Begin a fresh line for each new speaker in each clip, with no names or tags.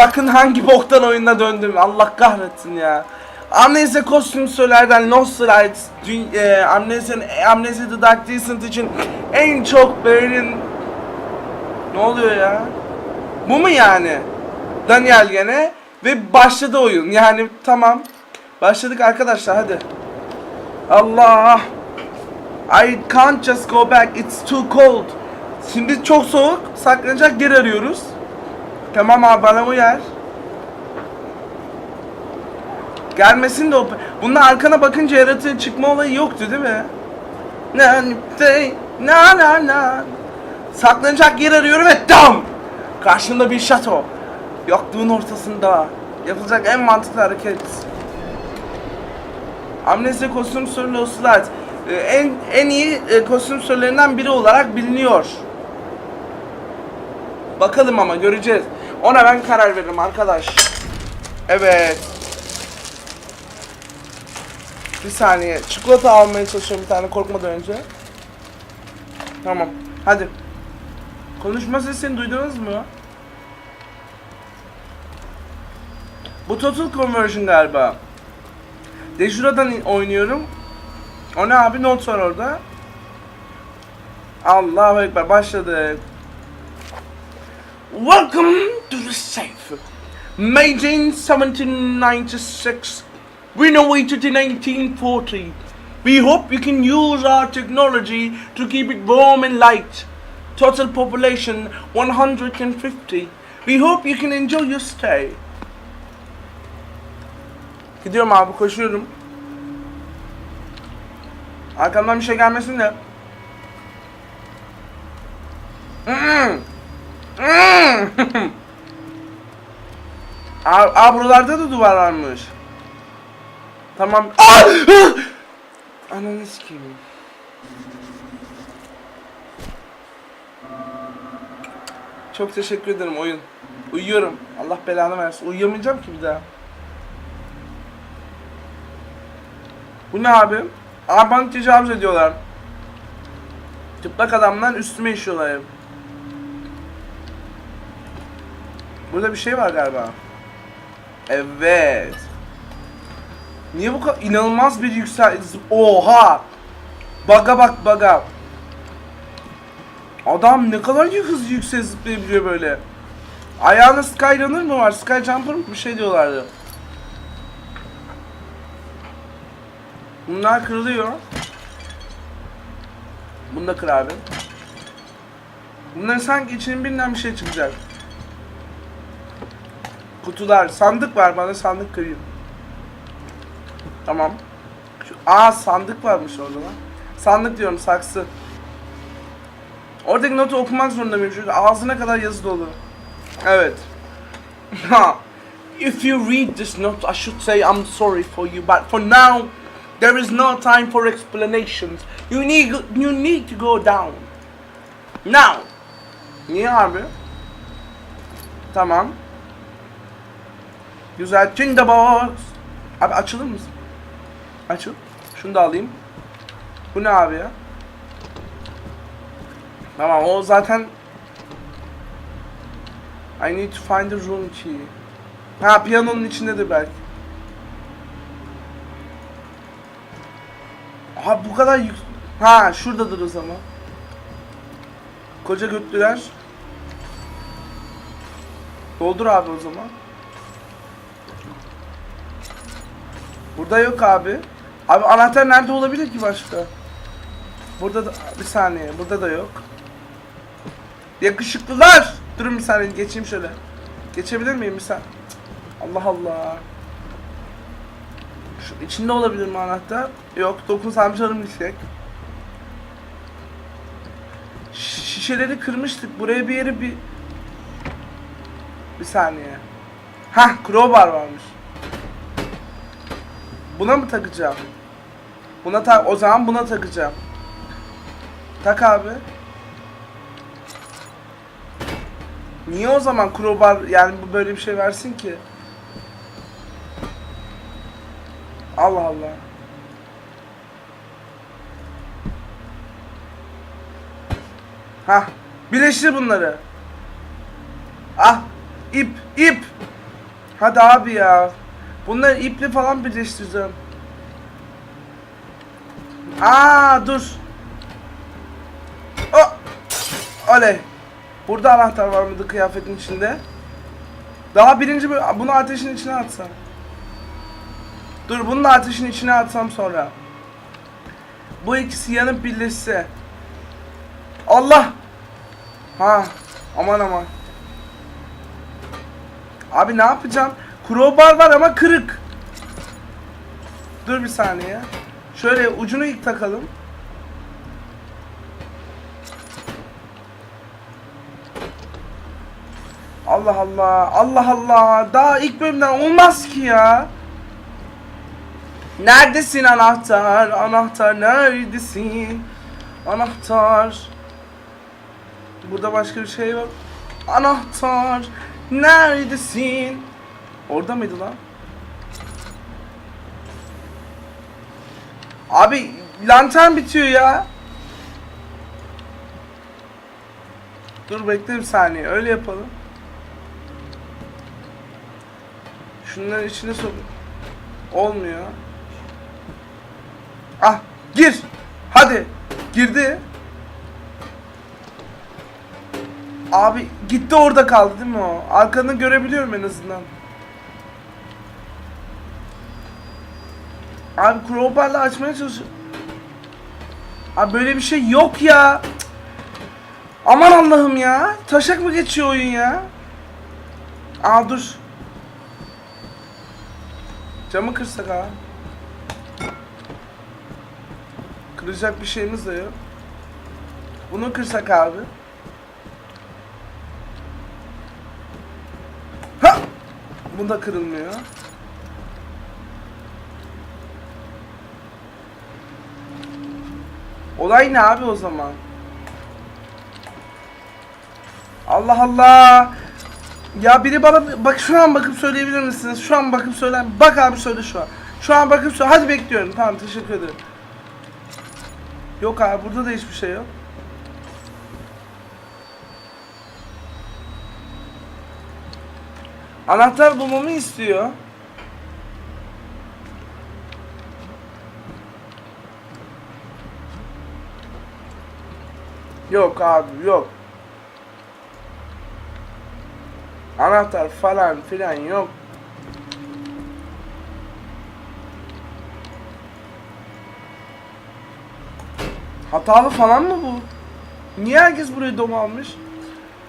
Bakın hangi boktan oyuna döndüm. Allah kahretsin ya. Amnesia kostümsörlerden Lost Rights, dü- e, Amnesia, Amnesia The Dark Descent için en çok beğenin... Ne oluyor ya? Bu mu yani? Daniel gene ve başladı oyun. Yani tamam. Başladık arkadaşlar hadi. Allah. I can't just go back. It's too cold. Şimdi çok soğuk. Saklanacak yer arıyoruz. Tamam abi bana uyar. Gelmesin de o... Bunda arkana bakınca yaratığın çıkma olayı yoktu değil mi? Na na na na Saklanacak yer arıyorum ve dam! Karşımda bir şato. Yokluğun ortasında. Yapılacak en mantıklı hareket. Amnesia kostüm sörlü Oslat. Ee, en en iyi e, kostüm sörlerinden biri olarak biliniyor. Bakalım ama göreceğiz. Ona ben karar veririm arkadaş. Evet. Bir saniye. Çikolata almaya çalışıyorum bir tane korkmadan önce. Tamam. Hadi. Konuşma sesini duydunuz mu? Bu Total Conversion galiba. Dejura'dan oynuyorum. O ne abi? Not var orada. Allahu Ekber. Başladık. Welcome to the safe. Made in 1796, renovated in 1840. We hope you can use our technology to keep it warm and light. Total population 150. We hope you can enjoy your stay. Gidiyorum abi koşuyorum. Arkamdan bir şey gelmesin de. Aa, aa buralarda da duvar varmış. Tamam. Aa! Ananı sikeyim. Çok teşekkür ederim oyun. Uyuyorum. Allah belanı versin. Uyuyamayacağım ki bir daha. Bu ne abi? Aa bank tecavüz ediyorlar. Çıplak adamlar üstüme işiyorlar hep. Burada bir şey var galiba. Evet. Niye bu kadar inanılmaz bir yüksel... Oha! Baga bak baga. Adam ne kadar hızlı yüksek zıplayabiliyor böyle. Ayağında Skyrunner mı var? Skyjumper mı? Bir şey diyorlardı. Bunlar kırılıyor. Bunu da kır abi. Bunların sanki içinin birinden bir şey çıkacak. Kutular, sandık var bana sandık kırayım. Tamam. Şu, aa sandık varmış orada lan. Sandık diyorum saksı. Oradaki notu okumak zorunda mıyım çünkü ağzına kadar yazı dolu. Evet. If you read this note, I should say I'm sorry for you, but for now, there is no time for explanations. You need you need to go down. Now. Niye abi? Tamam. Güzel. Tinder box. Abi açılır mısın? Açıl. Şunu da alayım. Bu ne abi ya? Tamam o zaten I need to find the room key. Ha piyanonun içindedir belki. Aha bu kadar yük... Ha şuradadır o zaman. Koca götlüler. Doldur abi o zaman. Burada yok abi. Abi anahtar nerede olabilir ki başka? Burada da bir saniye. Burada da yok. Yakışıklılar. Durun bir saniye geçeyim şöyle. Geçebilir miyim bir saniye? Allah Allah. Şu içinde olabilir mi anahtar? Yok. Dokunsam canım düşecek. Şişeleri kırmıştık. Buraya bir yeri bir... Bir saniye. Hah crowbar varmış. Buna mı takacağım? Buna tak o zaman buna takacağım. Tak abi. Niye o zaman crowbar yani bu böyle bir şey versin ki? Allah Allah. Hah. Birleştir bunları. Ah. ip ip. Hadi abi ya. Bunları iple falan birleştireceğim. Aa dur. Oh. Oley. Burada anahtar var mıydı kıyafetin içinde? Daha birinci bunu ateşin içine atsam. Dur bunu da ateşin içine atsam sonra. Bu ikisi yanıp birleşse. Allah! Ha, aman aman. Abi ne yapacağım? Crowbar var ama kırık. Dur bir saniye. Şöyle ucunu ilk takalım. Allah Allah. Allah Allah. Daha ilk bölümden olmaz ki ya. Neredesin anahtar? Anahtar neredesin? Anahtar. Burada başka bir şey var. Anahtar neredesin? Orada mıydı lan? Abi lantern bitiyor ya. Dur bekle bir saniye. Öyle yapalım. Şunların içine sok. Olmuyor. Ah gir. Hadi. Girdi. Abi gitti orada kaldı değil mi o? Arkanı görebiliyorum en azından. Abi crowbar'la açmaya çalışıyorum. Abi böyle bir şey yok ya. Cık. Aman Allah'ım ya. Taşak mı geçiyor oyun ya? Aa dur. Camı kırsak ha. Kıracak bir şeyimiz de yok. Bunu kırsak abi. Ha! Bu da kırılmıyor. Olay ne abi o zaman? Allah Allah. Ya biri bana bak şu an bakıp söyleyebilir misiniz? Şu an bakıp söyle. Bak abi söyle şu an. Şu an bakıp söyle. Hadi bekliyorum. Tamam teşekkür ederim. Yok abi burada da hiçbir şey yok. Anahtar bulmamı istiyor. Yok abi yok. Anahtar falan filan yok. Hatalı falan mı bu? Niye herkes burayı dom almış?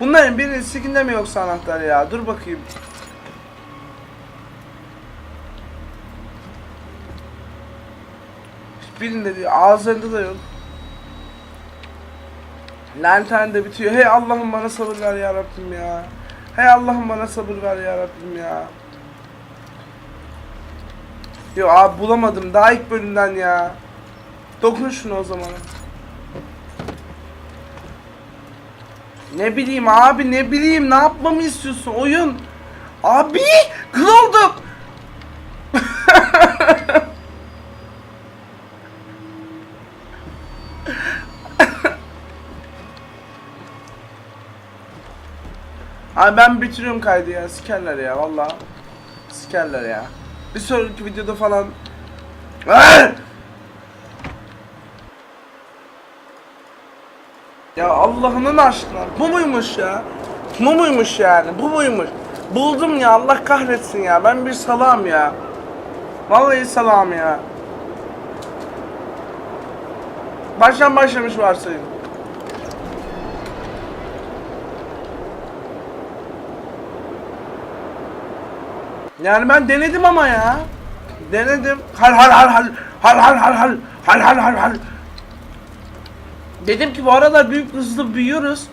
Bunların birinin sikinde mi yoksa anahtar ya? Dur bakayım. Birinde değil, ağızlarında da yok. Lantern de bitiyor. Hey Allah'ım bana sabır ver ya Rabbim ya. Hey Allah'ım bana sabır ver ya Rabbim ya. Yo abi bulamadım. Daha ilk bölümden ya. Dokun şunu o zaman. Ne bileyim abi ne bileyim ne yapmamı istiyorsun oyun? Abi kıl oldum. Abi ben bitiriyorum kaydı ya. Sikerler ya valla. Sikerler ya. Bir sonraki videoda falan. Ya Allah'ının aşkına bu muymuş ya? Bu muymuş yani? Bu muymuş? Buldum ya Allah kahretsin ya. Ben bir salam ya. Vallahi salam ya. Baştan başlamış varsayın. Yani ben denedim ama ya. Denedim. Hal hal hal hal. Hal hal hal hal. Hal hal hal hal. Dedim ki bu aralar büyük hızlı büyüyoruz.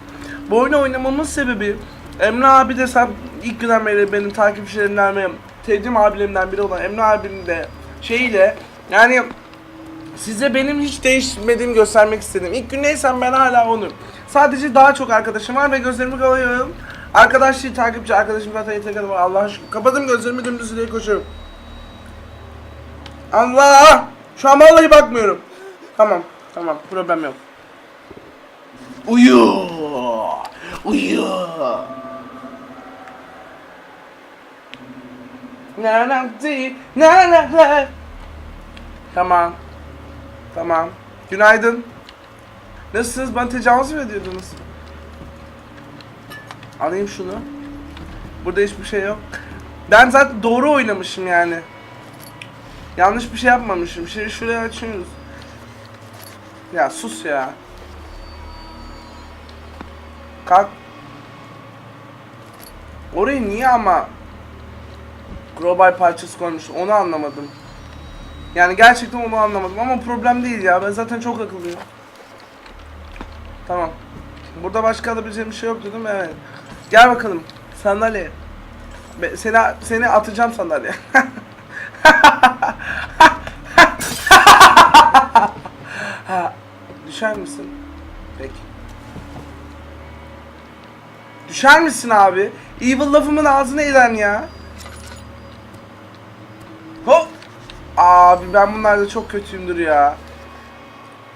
Bu oyunu oynamamın sebebi Emre abi de sen ilk günden beri benim takipçilerimden ve tecrübe abilerimden biri olan Emre abinin de şeyiyle yani size benim hiç değişmediğimi göstermek istedim. İlk gün neysem ben hala onu. Sadece daha çok arkadaşım var ve gözlerimi kalıyorum. Arkadaşlığı takipçi arkadaşım zaten yeter var. Allah aşkına. Kapadım gözlerimi dümdüz ileri koşuyorum. Allah! Şu an vallahi bakmıyorum. Tamam, tamam. Problem yok. Uyu! Uyu! Na na di, na na na. Tamam. Tamam. Günaydın. Nasılsınız? Bana tecavüz mü ediyordunuz? Alayım şunu. Burada hiçbir şey yok. Ben zaten doğru oynamışım yani. Yanlış bir şey yapmamışım. Şimdi şuraya açıyoruz. Ya sus ya. Kalk. Orayı niye ama global parçası koymuş onu anlamadım. Yani gerçekten onu anlamadım ama problem değil ya ben zaten çok akıllıyım. Tamam. Burada başka alabileceğim bir şey yok dedim evet. Gel bakalım sandalye. Be- Seni seni atacağım sandalye. ha, düşer misin? Peki. Düşer misin abi? Evil lafımın ağzına eden ya. Hop. Abi ben bunlarda çok kötüyümdür ya.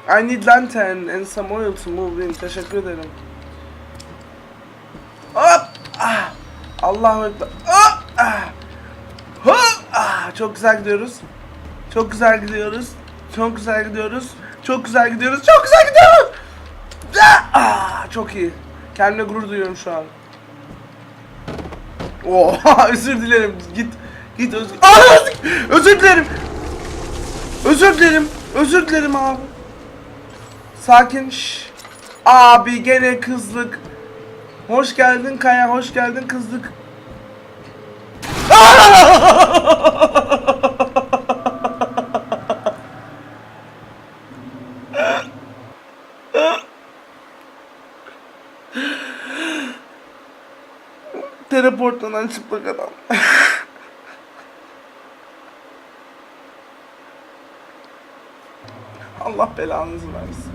I need lantern and some oil to move in. Teşekkür ederim. Hop. Ah. Allahu Ekber. Ah. Ah. Ah. Çok güzel gidiyoruz. Çok güzel gidiyoruz. Çok güzel gidiyoruz. Çok güzel gidiyoruz. Çok güzel gidiyoruz. Çok iyi. Kendime gurur duyuyorum şu an. Oha özür dilerim. Git. Git özür. Aa, özür dilerim. Özür dilerim. Özür dilerim abi. Sakin. Şş. Abi gene kızlık. Hoş geldin Kaya. Hoş geldin kızlık. Teleportlanan çıplak adam. Allah belanızı versin.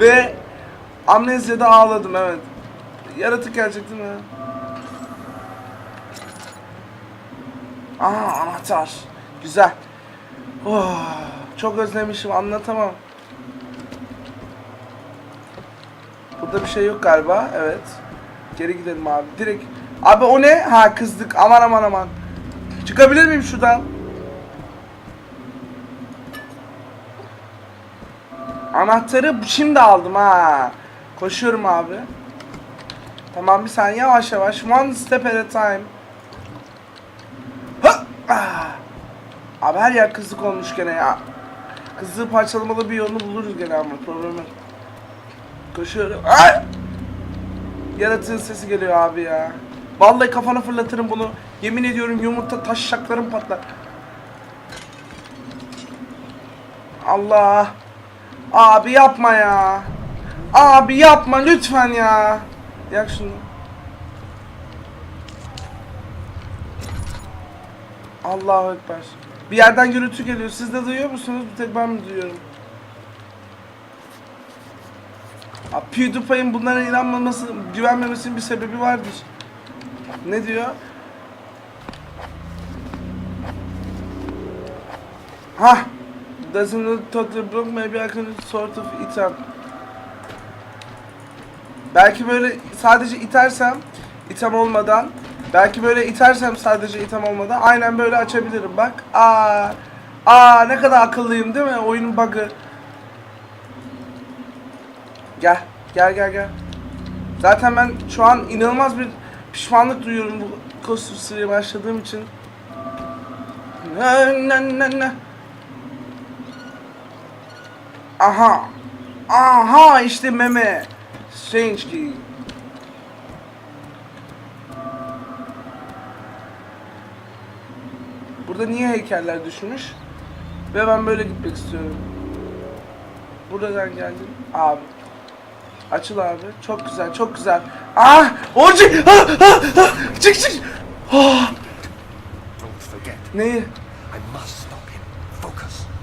Ve amnezyada ağladım evet. Yaratık gelecek değil mi? Aa anahtar. Güzel. Oh, çok özlemişim anlatamam. Burada bir şey yok galiba. Evet. Geri gidelim abi. Direkt. Abi o ne? Ha kızdık. Aman aman aman. Çıkabilir miyim şuradan? Anahtarı şimdi aldım ha. Koşuyorum abi. Tamam bir saniye yavaş yavaş. One step at a time. Ha! Ah! Abi her yer kızlık olmuş gene ya. Kızlığı parçalamalı bir yolunu buluruz gene ama problemi. Koşuyorum. Ay! Yaratığın sesi geliyor abi ya. Vallahi kafana fırlatırım bunu. Yemin ediyorum yumurta taşşaklarım patlar. Allah. Abi yapma ya. Abi yapma lütfen ya. Yak şunu. Allahu Ekber. Bir yerden gürültü geliyor. Siz de duyuyor musunuz? Bir tek ben mi duyuyorum? Abi PewDiePie'in bunlara inanmaması, güvenmemesinin bir sebebi vardır. Ne diyor? Ha, doesn't totally broke. Maybe I can sort of eat up. Belki böyle sadece itersem, item olmadan, belki böyle itersem sadece item olmadan aynen böyle açabilirim bak. Aa, aa ne kadar akıllıyım değil mi? Oyunun bug'ı. Gel, gel gel gel. Zaten ben şu an inanılmaz bir pişmanlık duyuyorum bu kostüm başladığım için. Ne ne ne ne. Aha. Aha işte meme. Strange key. Burada niye heykeller düşmüş? Ve ben böyle gitmek istiyorum. Buradan geldim. Abi. Açıl abi. Çok güzel, çok güzel. Ah! Orçun! Ah, ah, ah! Çık çık! Ah! Neyi?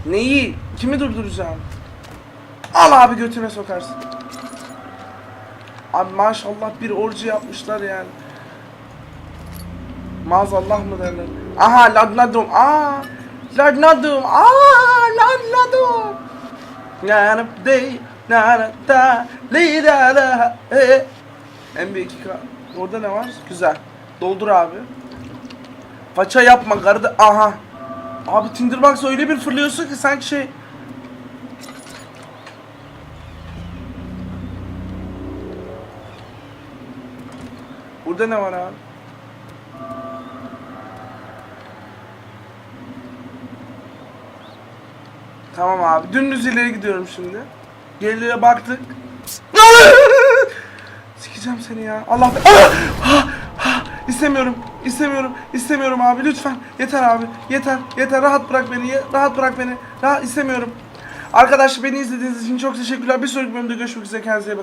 Neyi? Kimi durduracağım? Al abi götüme sokarsın. Abi maşallah bir orcu yapmışlar yani. Maazallah mı derler? Aha ladnadım. Aa ladnadım. Aa ladnadım. Narap dey narap da li da da e. MB2K. Orada ne var? Güzel. Doldur abi. Faça yapma gardı. Aha. Abi Tinderbox öyle bir fırlıyorsun ki sanki şey. Burada ne var abi? Tamam abi. Dümdüz ileri gidiyorum şimdi. Geriliğe baktık. Sikeceğim seni ya. Allah. Ah! Ah! Ah! İstemiyorum. İstemiyorum. İstemiyorum abi lütfen. Yeter abi. Yeter. Yeter. Rahat bırak beni. Rahat bırak beni. Rahat istemiyorum. Arkadaşlar beni izlediğiniz için çok teşekkürler. Bir sonraki bölümde görüşmek üzere. Kendinize iyi bakın.